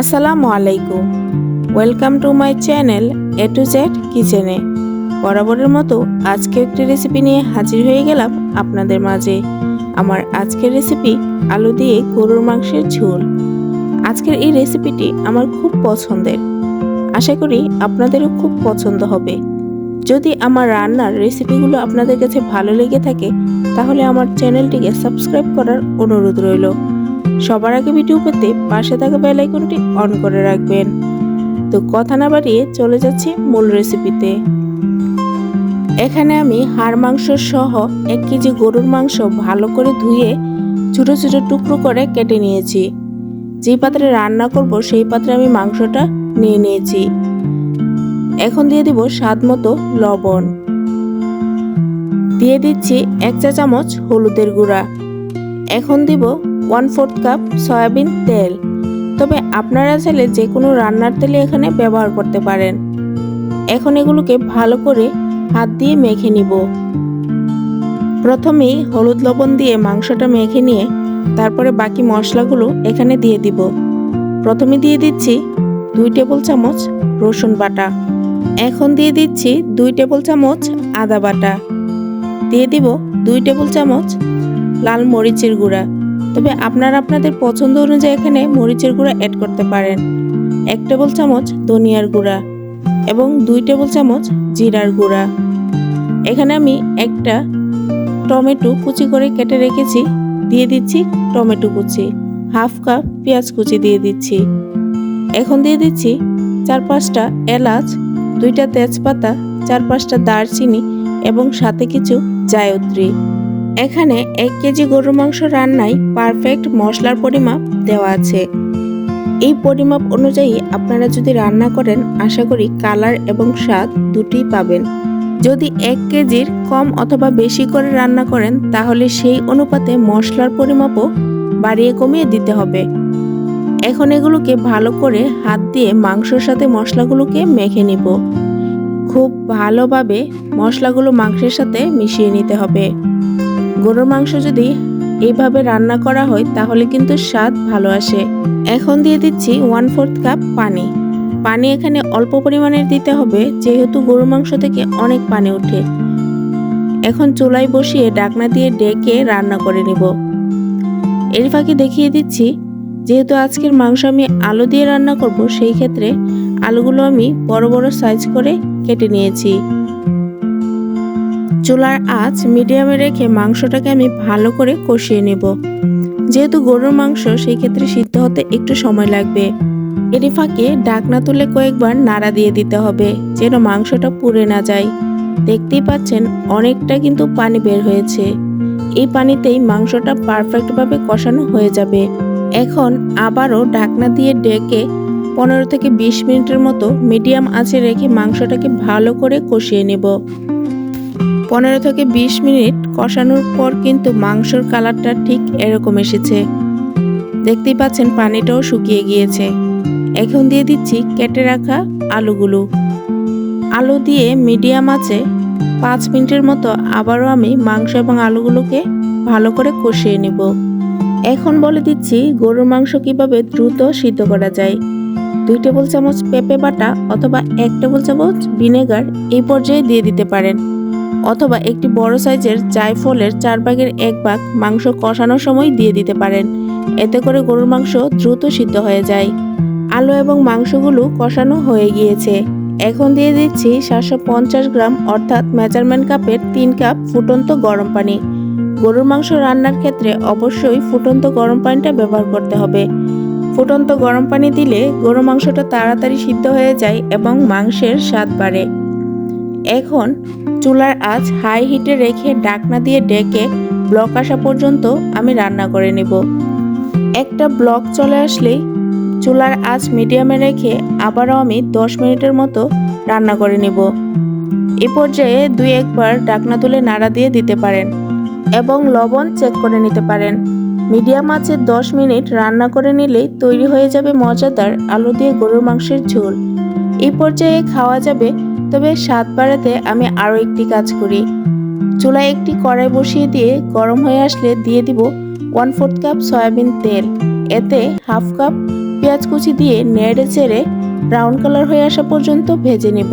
আসসালামু আলাইকুম। Welcome to my channel A to Z কিচেনে বরাবরের মতো আজকে একটি রেসিপি নিয়ে হাজির হয়ে গেলাম আপনাদের মাঝে। আমার আজকের রেসিপি আলু দিয়ে গরুর মাংসের ঝোল। আজকের এই রেসিপিটি আমার খুব পছন্দের। আশা করি আপনাদেরও খুব পছন্দ হবে। যদি আমার রান্নার রেসিপিগুলো আপনাদের কাছে ভালো লেগে থাকে, তাহলে আমার চ্যানেলটিকে সাবস্ক্রাইব করার অনুরোধ রইল। সবার আগে ভিডিও পেতে পাশে থাকা বেল আইকনটি অন করে রাখবেন। তো কথা না বাড়িয়ে চলে যাচ্ছি মূল রেসিপিতে এখানে আমি হাড় মাংস সহ এক কেজি গরুর মাংস ভালো করে ধুয়ে ছোট ছোটো টুকরো করে কেটে নিয়েছি। যেই পাত্রে রান্না করব সেই পাত্রে আমি মাংসটা নিয়ে নিয়েছি। এখন দিয়ে দিব স্বাদ মতো লবণ। দিয়ে দিচ্ছি এক চা চামচ হলুদের গুঁড়া। এখন দিব ওয়ান ফোর্থ কাপ সয়াবিন তেল। তবে আপনারা চাইলে যে কোনো রান্নার তেলে এখানে ব্যবহার করতে পারেন। এখন এগুলোকে ভালো করে হাত দিয়ে মেখে নিব। প্রথমেই হলুদ লবণ দিয়ে মাংসটা মেখে নিয়ে তারপরে বাকি মশলাগুলো এখানে দিয়ে দিব। প্রথমে দিয়ে দিচ্ছি দুই টেবিল চামচ রসুন বাটা। এখন দিয়ে দিচ্ছি দুই টেবিল চামচ আদা বাটা। দিয়ে দিব দুই টেবিল চামচ লাল মরিচের গুঁড়া। তবে আপনারা আপনাদের পছন্দ অনুযায়ী এখানে মরিচের গুঁড়া অ্যাড করতে পারেন। এক টেবিল চামচ ধনিয়ার গুঁড়া এবং দুই টেবিল চামচ জিরার গুঁড়া। এখানে আমি একটা টমেটো কুচি করে কেটে রেখেছি, দিয়ে দিচ্ছি টমেটো কুচি। হাফ কাপ পেঁয়াজ কুচি দিয়ে দিচ্ছি। এখন দিয়ে দিচ্ছি চার পাঁচটা এলাচ, দুইটা তেজপাতা, চার পাঁচটা দারচিনি এবং সাথে কিছু জায়ত্রী। এখানে এক কেজি গরুর মাংস রান্নায় পারফেক্ট মশলার পরিমাপ দেওয়া আছে। এই পরিমাপ অনুযায়ী আপনারা যদি রান্না করেন, আশা করি কালার এবং স্বাদ দুটিই পাবেন। যদি এক কেজির কম অথবা বেশি করে রান্না করেন, তাহলে সেই অনুপাতে মশলার পরিমাপও বাড়িয়ে কমিয়ে দিতে হবে। এখন এগুলোকে ভালো করে হাত দিয়ে মাংসর সাথে মশলাগুলোকে মেখে নিব। খুব ভালোভাবে মশলাগুলো মাংসের সাথে মিশিয়ে নিতে হবে। গরুর মাংস যদি এইভাবে রান্না করা হয়, তাহলে কিন্তু স্বাদ ভালো আসে। এখন দিয়ে দিচ্ছি ওয়ান ফোর্থ কাপ পানি। পানি এখানে অল্প পরিমাণের দিতে হবে, যেহেতু গরুর মাংস থেকে অনেক পানি ওঠে। এখন চুলায় বসিয়ে ডাকনা দিয়ে ডেকে রান্না করে নিব। এর ফাঁকে দেখিয়ে দিচ্ছি, যেহেতু আজকের মাংস আমি আলু দিয়ে রান্না করব, সেই ক্ষেত্রে আলুগুলো আমি বড় বড় সাইজ করে কেটে নিয়েছি। চুলার আঁচ মিডিয়ামে রেখে মাংসটাকে আমি ভালো করে কষিয়ে নেব। যেহেতু গরুর মাংস, সেই ক্ষেত্রে সিদ্ধ হতে একটু সময় লাগবে। এরই ফাঁকে ডাকনা তুলে কয়েকবার নাড়া দিয়ে দিতে হবে, যেন মাংসটা পুড়ে না যায়। দেখতেই পাচ্ছেন, অনেকটা কিন্তু পানি বের হয়েছে। এই পানিতেই মাংসটা পারফেক্টভাবে কষানো হয়ে যাবে। এখন আবারও ঢাকনা দিয়ে ডেকে পনেরো থেকে বিশ মিনিটের মতো মিডিয়াম আঁচে রেখে মাংসটাকে ভালো করে কষিয়ে নেব। পনেরো থেকে বিশ মিনিট কষানোর পর কিন্তু মাংসর কালারটা ঠিক এরকম এসেছে। দেখতেই পাচ্ছেন পানিটাও শুকিয়ে গিয়েছে। এখন দিয়ে দিচ্ছি কেটে রাখা আলুগুলো। আলু দিয়ে মিডিয়াম আছে, পাঁচ মিনিটের মতো আবারও আমি মাংস এবং আলুগুলোকে ভালো করে কষিয়ে নেব। এখন বলে দিচ্ছি গরুর মাংস কীভাবে দ্রুত সিদ্ধ করা যায়। দুই টেবিল চামচ পেঁপে বাটা অথবা এক টেবিল চামচ ভিনেগার এই পর্যায়ে দিয়ে দিতে পারেন। অথবা একটি বড় সাইজের জায়ফলের চার ভাগের এক ভাগ মাংস কষানোর সময় দিয়ে দিতে পারেন। এতে করে গরুর মাংস দ্রুত সিদ্ধ হয়ে যায়। আলু এবং মাংসগুলো কষানো হয়ে গিয়েছে। এখন দিয়ে দিচ্ছি সাতশো পঞ্চাশ গ্রাম, অর্থাৎ মেজারমেন্ট কাপের তিন কাপ ফুটন্ত গরম পানি। গরুর মাংস রান্নার ক্ষেত্রে অবশ্যই ফুটন্ত গরম পানিটা ব্যবহার করতে হবে। ফুটন্ত গরম পানি দিলে গরু মাংসটা তাড়াতাড়ি সিদ্ধ হয়ে যায় এবং মাংসের স্বাদ বাড়ে। এখন চুলার আঁচ হাই হিটে রেখে ডাকনা দিয়ে ডেকে ব্লক আসা পর্যন্ত আমি রান্না করে নেব। একটা ব্লক চলে আসলেই চুলার আঁচ মিডিয়ামে রেখে আবারও আমি দশ মিনিটের মতো রান্না করে নেব। এ পর্যায়ে দুই একবার ডাকনা তুলে নাড়া দিয়ে দিতে পারেন এবং লবণ চেক করে নিতে পারেন। মিডিয়াম আঁচে দশ মিনিট রান্না করে নিলেই তৈরি হয়ে যাবে মজাদার আলু দিয়ে গরুর মাংসের ঝোল। এই পর্যায়ে খাওয়া যাবে তবে স্বাদ বাড়াতে আমি আরও একটি কাজ করি। চুলায় একটি কড়াই বসিয়ে দিয়ে গরম হয়ে আসলে দিয়ে দিব ওয়ান ফোর্থ কাপ সয়াবিন তেল। এতে হাফ কাপ পেঁয়াজ কুচি দিয়ে নেড়ে চেড়ে ব্রাউন কালার হয়ে আসা পর্যন্ত ভেজে নেব।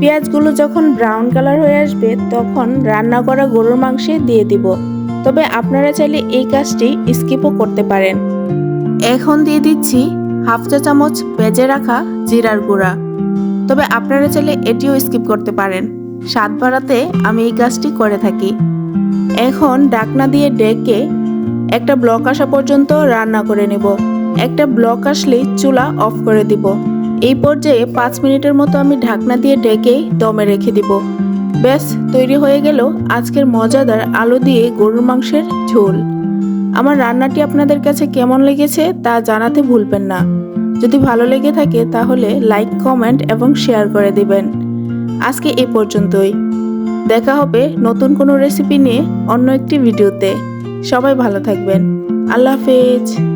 পেঁয়াজগুলো যখন ব্রাউন কালার হয়ে আসবে, তখন রান্না করা গরুর মাংসে দিয়ে দিব। তবে আপনারা চাইলে এই কাজটি স্কিপও করতে পারেন। এখন দিয়ে দিচ্ছি হাফ চা চামচ ভেজে রাখা জিরার গুঁড়া। তবে আপনারা চাইলে এটিও স্কিপ করতে পারেন। স্বাদ বাড়াতে আমি এই কাজটি করে থাকি। এখন ডাকনা দিয়ে ডেকে একটা ব্লক আসা পর্যন্ত রান্না করে নেব। একটা ব্লক আসলেই চুলা অফ করে দিব। এই পর্যায়ে পাঁচ মিনিটের মতো আমি ঢাকনা দিয়ে ডেকে দমে রেখে দিব। ব্যাস, তৈরি হয়ে গেল আজকের মজাদার আলু দিয়ে গরুর মাংসের ঝোল। আমার রান্নাটি আপনাদের কাছে কেমন লেগেছে তা জানাতে ভুলবেন না। যদি ভালো লেগে থাকে তাহলে লাইক, কমেন্ট এবং শেয়ার করে দিবেন। আজকে এ পর্যন্তই। দেখা হবে নতুন কোনো রেসিপি নিয়ে অন্য একটি ভিডিওতে। সবাই ভালো থাকবেন। আল্লাহ হাফেজ।